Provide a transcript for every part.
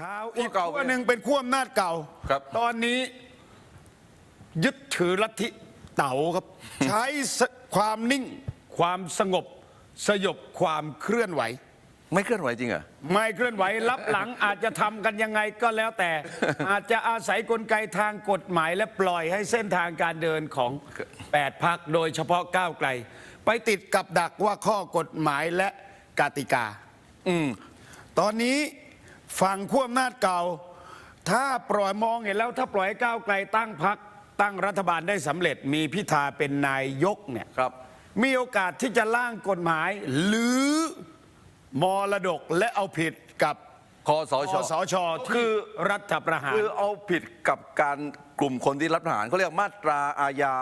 ข่าวขั้อีวกเก่าขั้วหนึ่งเป็นขั้วอำนาจเก่าครับ ตอนนี้ยึดถือลัทธิเต๋าครับ ใช้สความนิ่งความสงบ สยบความเคลื่อนไหว ไม่เคลื่อนไหวจริงเหรอ ไม่เคลื่อนไหวรับหลังอาจจะทำกันยังไงก็แล้วแต่ อาจจะอาศัยกลไกทางกฎหมายและปล่อยให้เส้นทางการเดินของ8พักโดยเฉพาะก้าวไกล ไปติดกับดักว่าข้อกฎหมายและกติกา อืมตอนนี้ ฝั่งขั้วอำนาจเก่า ถ้าปล่อยมองเห็นแล้วถ้าปล่อยให้ก้าวไกลตั้งพักตั้งรัฐบาลได้สำเร็จมีพิธาเป็นนายกเนี่ยครับ มีโอกาสที่จะร่างกฎหมาย หรือมรดกและเอาผิดกับคอสคชอสชคืที่อรัฐประหาร คือเอาผิดกับการกลุ่มคนที่รับทหารเขาเรียกมาตราอาญา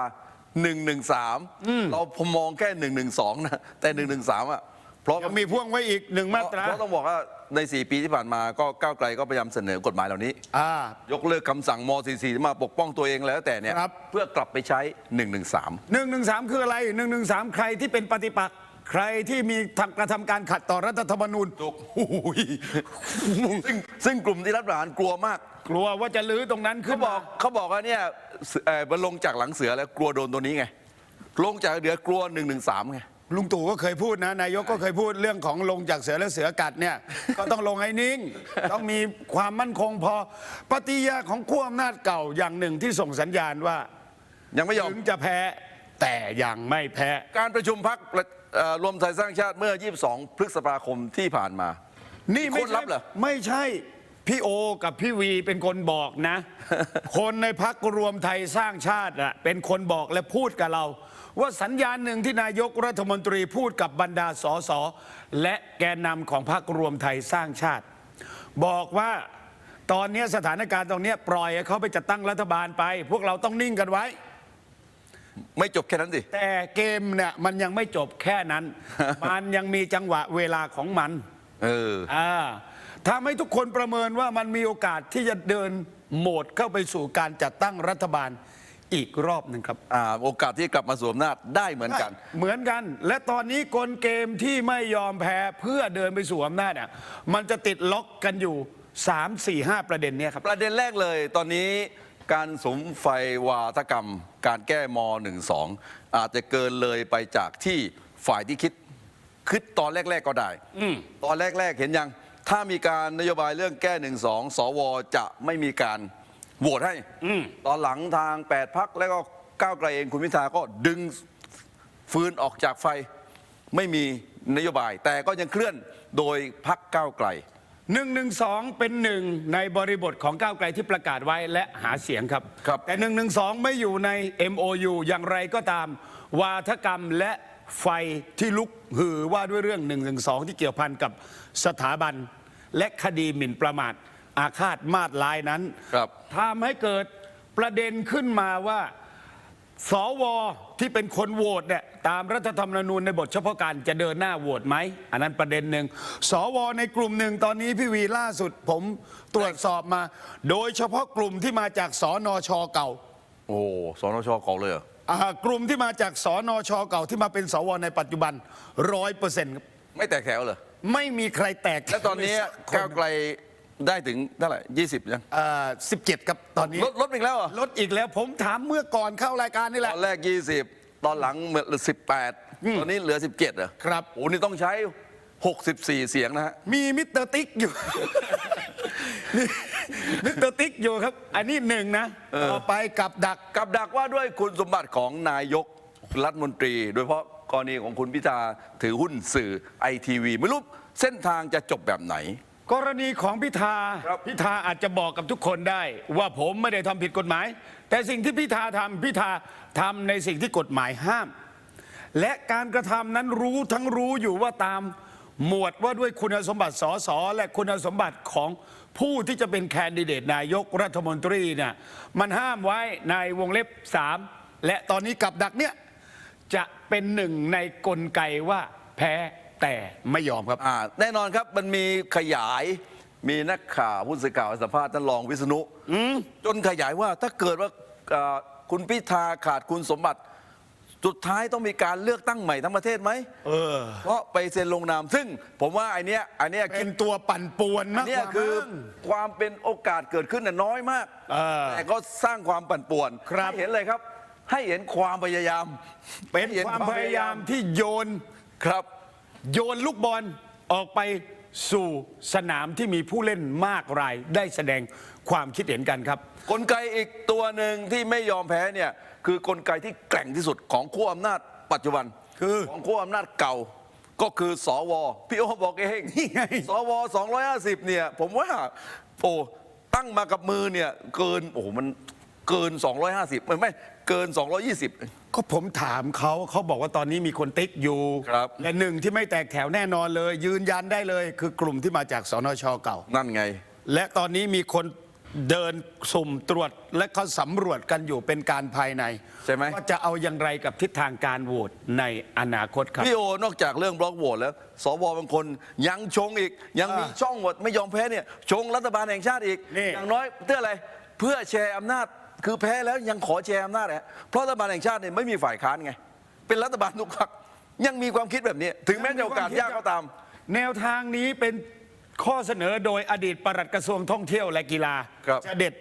113 เราพอมองแค่ 112 นะ แต่ 113 อะ เพราะ ยังมีพ่วงไว้อีกหนึ่งมาตราเพราะต้องบอกว่าใน 4 ปีที่ผ่านมาก็ก้าวไกลก็พยายามเสนอกฎหมายเหล่านี้ อ่า ยกเลิกคำสั่งม .44 มาปกป้องตัวเองแล้วแต่เนี่ยครับ เพื่อกลับไปใช้ 113 หนึ่งหนึ่งสามคืออะไรหนึ่งหนึ่งสามใครที่เป็นปฏิปักษ์ใครที่มีทำกระทำการขัดต่อรัฐธรรมนูญถูกโอ้ยซึ่งซึ่งกลุ่มที่รับทหารกลัวมากกลัวว่าจะลื้อตรงนั้นขึ้เขานบมาอกเขาบอกว่าเนี่ยเสือเอ่อมันลงจากหลังเสือแล้วกลัวโดนตัวนี้ไง ลงจากเดือกลัว 113ไง ลุงตู่ก็เคยพูดนะนายกก็เคยพูดเรื่องของลงจากเสือและเสือกัดเนี่ย ก็ต้องลงให้นิ่ง ต้องมีความมั่นคงพอปฏิยาของขั้วอำนาจเก่าอย่างหนึ่งที่ส่งสัญญาณว่ายังไม่ยอม ถึงจะแพ้แต่ยังไม่แพ้ การประชุมพักรวมไทยสร้างชาติเมื่อ 22 พฤษภาคมที่ผ่านมา นี่ไม่คนใช่รับเหรอ ไม่ใช่ พี่โอกับพี่วีเป็นคนบอกนะ คนในพักรวมไทยสร้างชาติอะเป็นคนบอกและพูดกับเรา ว่าสัญญาณหนึ่งที่นายกรัฐมนตรีพูดกับบรรดาสสและแกนนำของพักรวมไทยสร้างชาติ บอกว่าตอนนี้สถานการณ์ตรงเนี้ยปล่อยให้เขาไปจัดตั้งรัฐบาลไป พวกเราต้องนิ่งกันไว้ ไม่จบแค่นั้นสิ แต่เกมเนี่ยมันยังไม่จบแค่นั้น มันยังมีจังหวะเวลาของมัน เอออ่าทำให้ทุกคนประเมินว่ามันมีโอกาสที่จะเดินโหมดเข้าไปสู่การจัดตั้งรัฐบาล อีกรอบหนึ่งครับ อ่าโอกาสที่กลับมาสวมอำนาจได้เหมือนกัน เหมือนกัน และตอนนี้กลเกมที่ไม่ยอมแพ้เพื่อเดินไปสู่อำนาจอะมันจะติดล็อกกันอยู่ 3 4 5 ประเด็นเนี้ยครับ ประเด็นแรกเลยตอนนี้การสมไฟวาทกรรม การแก้ม .12 อาจจะเกินเลยไปจากที่ฝ่ายที่คิดคิดตอนแรก ๆก็ได้ตอนแรก ๆ เห็นยัง ถ้ามีการนโยบายเรื่องแก้12สวจะไม่มีการ โหวตให้ตอนหลังทาง 8 พักแล้วก็ก้าวไกลเองคุณพิธาก็ดึงฟืนออกจากไฟไม่มีนโยบาย แต่ก็ยังเคลื่อนโดยพักก้าวไกล1นึเป็นหนึ่งในบริบทของก้าวไกลที่ประกาศไว้และหาเสียงครับครับแต่1นึไม่อยู่ใน MOU อย่างไรก็ตาม วาทกรรมและไฟที่ลุกหือว่าด้วยเรื่อง1นึที่เกี่ยวพันกับสถาบัน และคดีหมิ่นประมาท อาฆาตมาตร้ายนั้นครับทำให้เกิดประเด็นขึ้นมาว่าสวที่เป็นคนโหวตเนี่ยตามรัฐธรรมนูญในบทเฉพาะการจะเดินหน้าโหวตไหม อันนั้นประเด็นหนึ่งสวในกลุ่มหนึ่งตอนนี้พี่วีล่าสุดผมตรวจสอบมา โดยเฉพาะกลุ่มที่มาจากสนชเก่า โอ้สนชเก่าเลยเหรออ่ากลุ่มที่มาจากสนชเก่าที่มาเป็นสวในปัจจุบันร้อยเปอร์เซ็นต์ไม่แตกแถวเหรอไม่มีใครแตกแล้วตอนนี้เลยสัคนก้าวไกล ได้ถึงเท่าไหร่ยี่สิบยังสิบเจ็ดครับตอนนี้ลดลดอีกแล้วเหรอลดอีกแล้วผมถามเมื่อก่อนเข้ารายการนี่แหตละ อนแรก20ตอนหลังเหมือนสิบแปดตอนนี้เหลือ17เหรอครับ โอ้นี่ต้องใช้64เสียงนะฮะ มีมิสเตอร์ติ๊กอยู่ นี่มิสเตอร์ติ๊กอยู่ครับ อันนี้หนึ่งนะต่อไปกับดัก กับดักว่าด้วยคุณสมบัติของนายกรัฐมนตรี โดยเฉพาะกรณีของคุณพิธาถือหุ้นสื่อไอทีวีไม่รู้เส้นทางจะจบแบบไหน กรณีของพิธาครับพิธาอาจจะบอกกับทุกคนได้ ว่าผมไม่ได้ทำผิดกฎหมาย แต่สิ่งที่พิธาทำพิธาทำในสิ่งที่กฎหมายห้าม และการกระทำนั้นรู้ทั้งรู้อยู่ว่าตามหมวดว่าด้วยคุณสมบัติสสและคุณสมบัติของผู้ที่จะเป็นแคนดิเดตนายกรัฐมนตรีเนี่ยมันห้ามไว้ในวงเล็บ 3 และตอนนี้กับดักเนี่ย จะเป็นหนึ่งในกลไกว่าแพ้ แต่ไม่ยอมครับ อ่าแน่นอนครับมันมีขยายมีนักข่าวผู้สื่อข่าวให้สัมภาษณ์ท่านรองวิษณุจนขยายว่าถ้าเกิดว่าเอ่อคุณพิธาขาดคุณสมบัติ สุดท้ายต้องมีการเลือกตั้งใหม่ทั้งประเทศไหมเออ เพราะไปเซ็นลงนาม ซึ่งผมว่าไอเนี้ยไอเนี้ยเป็นตัวปั่นป่วนอัมานกเนี้กยว่าคือมั้ง ความเป็นโอกาสเกิดขึ้นน่ะน้อยมาก เออแต่ก็สร้างความปั่นป่วนครับ ให้เห็นเลยครับ ให้เห็นความพยายามเป็นให้ห็ความพยายามที่โยน ครับ โยนลูกบอลออกไปสู่สนามที่มีผู้เล่นมากรายได้แสดงความคิดเห็นกันครับ กลไกอีกตัวหนึ่งที่ไม่ยอมแพ้เนี่ยคือกลไกที่แกร่งที่สุดของขั้วอำนาจปัจจุบันคือของขั้วอำนาจเก่า ก็คือสวพี่โอบอกเองนี่ไง สว250เนี่ยผมว่าโอ้ตั้งมากับมือเนี่ยเกินโอ้โหมัน เกิน 250ไม่ไม่เกิน 220 ก็ผมถามเขาเขาบอกว่าตอนนี้มีคนติ๊กอยู่ ครับ และหนึ่งที่ไม่แตกแถวแน่นอนเลย ยืนยันได้เลย คือกลุ่มที่มาจากสนชเก่า นั่นไง และตอนนี้มีคนเดินสุ่มตรวจและเขาสำรวจกันอยู่เป็นการภายในใช่ไหม ว่าจะเอาอย่างไรกับทิศทางการโหวตในอนาคตครับ พี่โอนอกจากเรื่องบล็อกโหวตแล้ว สวบางคนยังชงอีก ยังมีอ่าช่องโหวตไม่ยอมแพ้เนี่ยชงรัฐบาลแห่งชาติอีก นี่ อย่างน้อยเพื่ออะไรเพื่อแชร์อำนาจ คือแพ้แล้วยังขอแชร์อำนาจนะเพราะรัฐบาลแห่งชาติเนี่ยไม่มีฝ่ายค้านไง เป็นรัฐบาลทุกพรรคยังมีความคิดแบบนี้ ถึงแม้จะโอกาสยากก็ตาม แนวทางนี้เป็นข้อเสนอโดยอดีตปลัดกระทรวงท่องเที่ยวและกีฬาครับจะเด็ด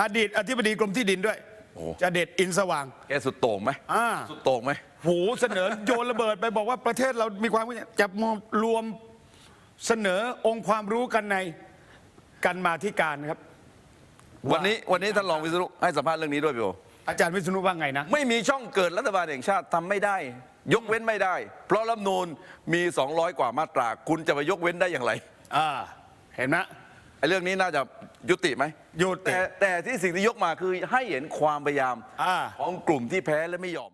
อดีตอธิบดีกรมที่ดินด้วยโอ้ จะเด็ดอินสว่าง แกสุดโต่งไหมอ่า สุดโต่งไหม หูเสนอโยนระเบิดไปบอกว่าประเทศเรามีความจะมารวมเสนอองค์ความรู้กันในกันมาธิการครับ วันนี้วันนี้ท่านรองวิศนุให้สัมภาษณ์เรื่องนี้ด้วยพี่โออาจารย์วิษณุว่าไงนะ ไม่มีช่องเกิดรัฐบาลแห่งชาติทำไม่ได้ ยกเว้นไม่ได้ เพราะรัฐธรรมนูญมี 200 กว่ามาตรา คุณจะไปยกเว้นได้อย่างไรอ่า เห็นไหม ไอ้เรื่องนี้น่าจะยุติไหมยุติแต่แต่ที่สิ่งที่ยกมาคือให้เห็นความพยายามอ่า ของกลุ่มที่แพ้และไม่ยอม